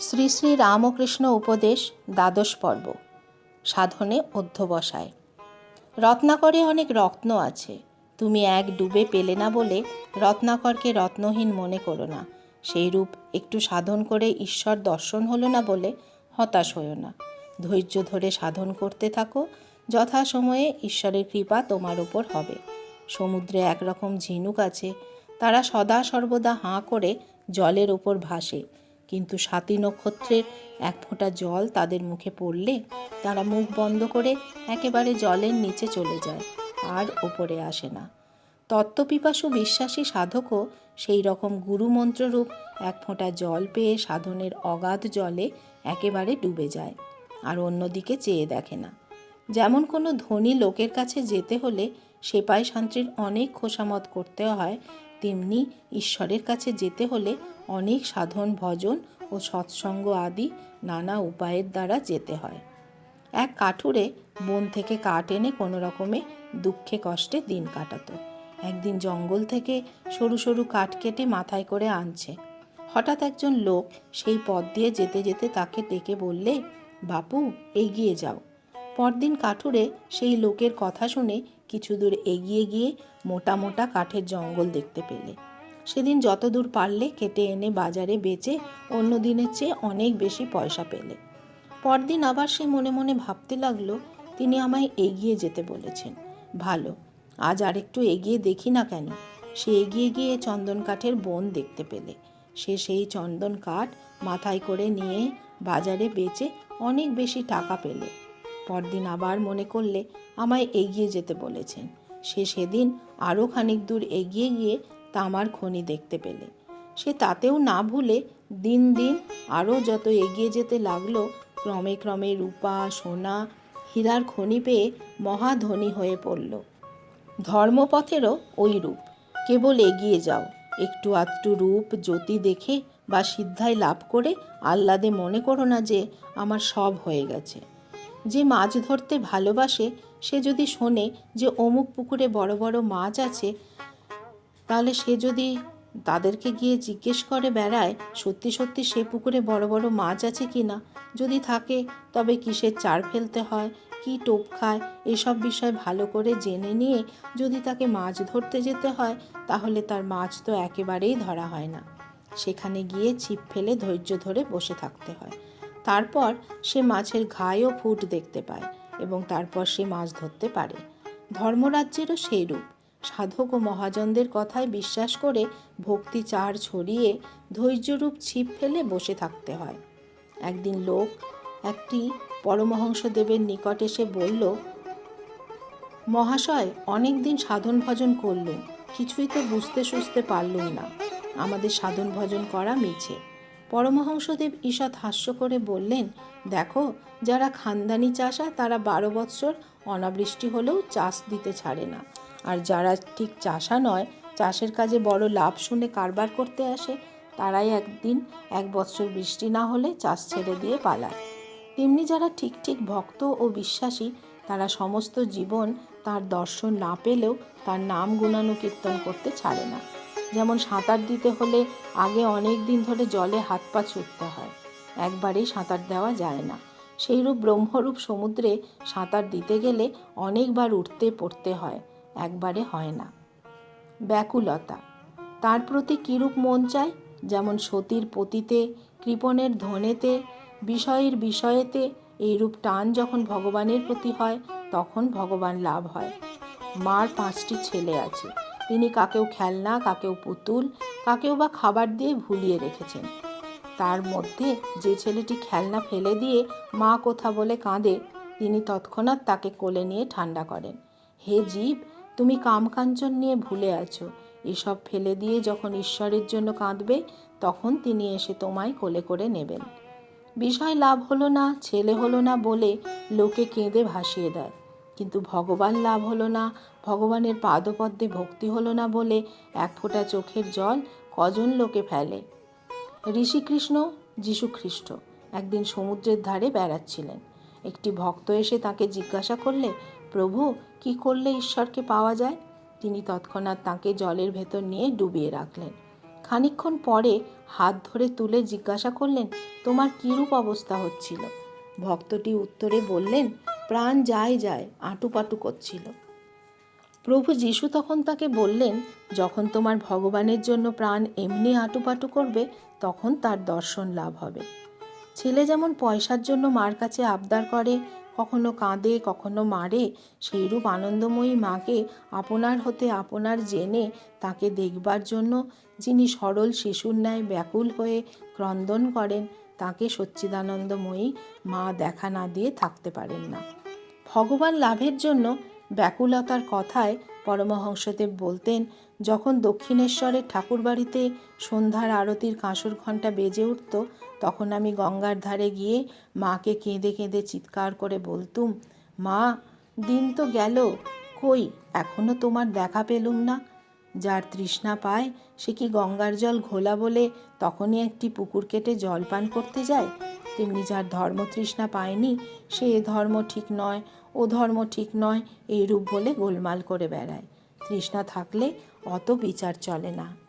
শ্রী শ্রী রামকৃষ্ণ উপদেশ দ্বাদশ পর্ব, সাধনে অধ্যবসায়। রত্নাকরে অনেক রত্ন আছে, তুমি এক ডুবে পেলে না বলে রত্নাকরকে রত্নহীন মনে করো না সেই রূপ একটু সাধন করে ঈশ্বর দর্শন হলো না বলে হতাশ হও না। ধৈর্য ধরে সাধন করতে থাকো, যথাসময়ে ঈশ্বরের কৃপা তোমার ওপর হবে। সমুদ্রে একরকম ঝিনুক আছে, তারা সদা সর্বদা হাঁ করে জলের ওপর ভাসে কিন্তু সাতী নক্ষত্রের এক ফোঁটা জল তাদের মুখে পড়লে তারা মুখ বন্ধ করে একেবারে জলের নিচে চলে যায়, আর ওপরে আসে না। তত্ত্বপিপাসু বিশ্বাসী সাধকও সেই রকম গুরুমন্ত্ররূপ এক ফোঁটা জল পেয়ে সাধনের অগাধ জলে একেবারে ডুবে যায়, আর অন্যদিকে চেয়ে দেখে না। যেমন কোনো ধনী লোকের কাছে যেতে হলে সেপাই শান্তির অনেক খোসামত করতে হয় তেমনি ঈশ্বরের কাছে যেতে হলে অনেক সাধন, ভজন ও সৎসঙ্গ আদি নানা উপায়ের দ্বারা যেতে হয়। এক কাঠুরে বন থেকে কাঠ এনে কোনো রকমে দুঃখে কষ্টে দিন কাটাতো। একদিন জঙ্গল থেকে সরু সরু কাঠ কেটে মাথায় করে আনছে। হঠাৎ একজন লোক সেই পথ দিয়ে যেতে যেতে তাকে ডেকে বললে, বাপু, এগিয়ে যাও। পরদিন কাঠুরে সেই লোকের কথা শুনে কিছু দূর এগিয়ে গিয়ে মোটা মোটা কাঠের জঙ্গল দেখতে পেলে। সেদিন যত দূর পারলে কেটে এনে বাজারে বেচে অন্য দিনের চেয়ে অনেক বেশি পয়সা পেলে। পরদিন আবার সে মনে মনে ভাবতে লাগল, তিনি আমায় এগিয়ে যেতে বলেছেন। ভালো, আজ আরেকটু এগিয়ে দেখি না কেন? সে এগিয়ে গিয়ে চন্দন কাঠের বন দেখতে পেলে। সে সেই চন্দন কাঠ মাথায় করে নিয়ে বাজারে বেচে অনেক বেশি টাকা পেলে। পরদিন আবার মনে করলে আমায় এগিয়ে যেতে বলেছেন। সে সেদিন আরও খানিক দূর এগিয়ে গিয়ে তামার খনি দেখতে পেলে। সে তাতেও না ভুলে দিন দিন আরও যত এগিয়ে যেতে লাগল, ক্রমে ক্রমে রূপা, সোনা, হীরার খনি পেয়ে মহাধনী হয়ে পড়ল। ধর্মপথেরও ওই রূপ, কেবল এগিয়ে যাও, একটু আধটু রূপ, জ্যোতি দেখে বা সিদ্ধায় লাভ করে আহ্লাদে মনে করো না যে আমার সব হয়ে গেছে। যে মাছ ধরতে ভালোবাসে, সে যদি শোনে যে অমুক পুকুরে বড় বড় মাছ আছে, তাহলে সে যদি তাদেরকে গিয়ে জিজ্ঞেস করে বেড়ায়, সত্যি সত্যি সে পুকুরে বড় বড় মাছ আছে কি না যদি থাকে, তবে কিসের চার ফেলতে হয়, কি টোপ খায়, এসব বিষয় ভালো করে জেনে নিয়ে যদি তাকে মাছ ধরতে যেতে হয়, তাহলে তার মাছ তো একেবারেই ধরা হয় না। সেখানে গিয়ে ছিপ ফেলে ধৈর্য ধরে বসে থাকতে হয়। তারপর সে মাছের ঘায় ফুট দেখতে পায় এবং তারপর সে মাছ ধরতে পারে। ধর্মরাজ্যেরও সেই রূপ সাধক ও মহাজনদের কথায় বিশ্বাস করে ভক্তি চার ছড়িয়ে ধৈর্যরূপ ছিপ ফেলে বসে থাকতে হয়। একদিন লোক একটি পরমহংসদেবের নিকট এসে বলল, মহাশয়, অনেক দিন সাধন ভজন করলুম। কিছুই তো বুঝতে সুঝতে পারলুম না। আমাদের সাধন ভজন করা মিছে। পরমহংসদেব ঈষৎ হাস্য করে বললেন, দেখো, যারা খানদানি চাষা, তারা বারো বৎসর অনাবৃষ্টি হলেও চাষ দিতে ছাড়ে না। আর যারা ঠিক চাষা নয়, চাষের কাজে বড় লাভ শুনে কারবার করতে আসে, তারাই একদিন এক বৎসর বৃষ্টি না হলে চাষ ছেড়ে দিয়ে পালায়। তেমনি যারা ঠিক ঠিক ভক্ত ও বিশ্বাসী, তারা সমস্ত জীবন তার দর্শন না পেলেও তার নাম গুণানুকীর্তন করতে ছাড়ে না। যেমন সাঁতার দিতে হলে আগে অনেক দিন ধরে জলে হাত পা ছুটতে হয়। একবারেই সাঁতার দেওয়া যায় না। সেইরূপ ব্রহ্মরূপ সমুদ্রে সাঁতার দিতে গেলে অনেকবার উঠতে, পড়তে হয়, একবারে হয় না। ব্যাকুলতা, তার প্রতি কিরূপ মন চায়? যেমন সতীর পতিতে, কৃপণের ধনেতে বিষয়ের বিষয়েতে, এইরূপ টান যখন ভগবানের প্রতি হয়, তখন ভগবান লাভ হয়। মার পাঁচটি ছেলে আছে। তিনি কাকেও খেলনা, কাকেও পুতুল, কাকেও বা খাবার দিয়ে ভুলিয়ে রেখেছেন। তার মধ্যে যে ছেলেটি খেলনা ফেলে দিয়ে মা কোথা বলে কাঁদে, তিনি তৎক্ষণাৎ তাকে কোলে নিয়ে ঠান্ডা করেন। হে জীব, তুমি কামকাঞ্চন নিয়ে ভুলে আছো। এসব ফেলে দিয়ে যখন ঈশ্বরের জন্য কাঁদবে, তখন তিনি এসে তোমায় কোলে করে নেবেন। বিষয় লাভ হলো না, ছেলে হলো না বলে লোকে কেঁদে ভাসিয়ে দেয়। কিন্তু ভগবান লাভ হলো না, ভগবানের পাদপদ্মে ভক্তি হলো না বলে এক ফোঁটা চোখের জল কজন লোকে ফেলে? ঋষিকৃষ্ণ যীশুখ্রিস্ট একদিন সমুদ্রের ধারে বেড়াচ্ছিলেন। একটি ভক্ত এসে তাকে জিজ্ঞাসা করলে, প্রভু, কি করলে ঈশ্বরকে পাওয়া যায়? তিনি তৎক্ষণাৎ তাকে জলের ভেতর নিয়ে ডুবিয়ে রাখলেন। খানিকক্ষণ পরে হাত ধরে তুলে জিজ্ঞাসা করলেন, তোমার কীরূপ অবস্থা হচ্ছিল? ভক্তটি উত্তরে বললেন প্রাণ যায় যায় আঁটুপাটু করছিল। প্রভু যিশু তখন তাকে বললেন, যখন তোমার ভগবানের জন্য প্রাণ এমনি আঁটুপাটু করবে, তখন তার দর্শন লাভ হবে। ছেলে যেমন পয়সার জন্য মার কাছে আবদার করে, কখনো কাঁদে, কখনো মারে, সেইরূপ আনন্দময়ী মাকে আপনার হতে আপনার জেনে তাকে দেখবার জন্য যিনি সরল শিশুর ন্যায় ব্যাকুল হয়ে ক্রন্দন করেন তাকে সচ্চিদানন্দময়ী মা দেখা না দিয়ে থাকতে পারেন না। ভগবান লাভের জন্য ব্যাকুলতার কথায় পরমহংসদেব বলতেন, যখন দক্ষিণেশ্বরের ঠাকুরবাড়িতে সন্ধ্যার আরতির কাঁসর ঘণ্টা বেজে উঠত, তখন আমি গঙ্গার ধারে গিয়ে মাকে কেঁদে কেঁদে চিৎকার করে বলতুম, মা, দিন তো গেল, কই, এখনও তোমার দেখা পেলুম না যার তৃষ্ণা পায়, সে কি গঙ্গার জল ঘোলা বলে তখনই একটি পুকুর কেটে জল পান করতে যায়? তেমনি যার ধর্ম তৃষ্ণা পায়নি, সে এ ধর্ম ঠিক নয়, ও ধর্ম ঠিক নয় এই রূপ বলে গোলমাল করে বেড়ায়। তৃষ্ণা থাকলে অত বিচার চলে না।